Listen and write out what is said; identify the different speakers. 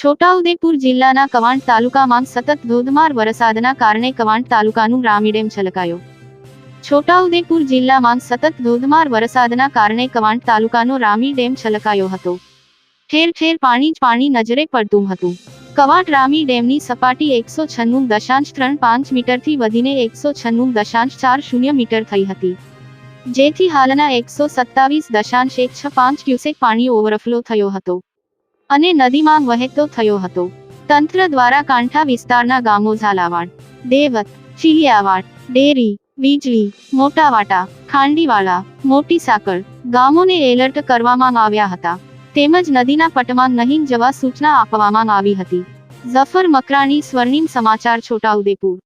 Speaker 1: છોટાઉદેપુર જિલ્લાના કવાંટ તાલુકામાં સતત ધોધમાર વરસાદના કારણે કવાંટ તાલુકાનું રામી ડેમ છલકાયો. છોટાઉદેપુર જિલ્લામાં સતત ધોધમાર વરસાદના કારણે કવાંટ તાલુકાનો રામી ડેમ છલકાયો હતો. ઠેર ઠેર પાણી જ પાણી નજરે પડતું હતું. કવાંટ રામી ડેમની સપાટી એકસો છન્નું દશાંશ ત્રણ પાંચ મીટરથી વધીને એકસો છન્નું દશાંશ ચાર શૂન્ય મીટર થઈ હતી. જેથી હાલના એકસો સત્તાવીસ દશાંશ એક છ પાંચ ક્યુસેક પાણી ઓવરફ્લો થયો હતો. અને નદીમાં વહેતો થયો હતો. તંત્ર દ્વારા કાંઠા વિસ્તારના ગામો ઝાલાવાડ, દેવત ચિલિયાવાડ ડેરી, વીજળી, મોટાવાટા ખાંડીવાળા મોટી સાકળ ગામોને એલર્ટ કરવામાં આવ્યા હતા. તેમજ નદીના પટમાં નહીં જવા સૂચના આપવામાં આવી હતી. ઝફર મકરાણી સ્વર્ણિમ સમાચાર છોટાઉદેપુર.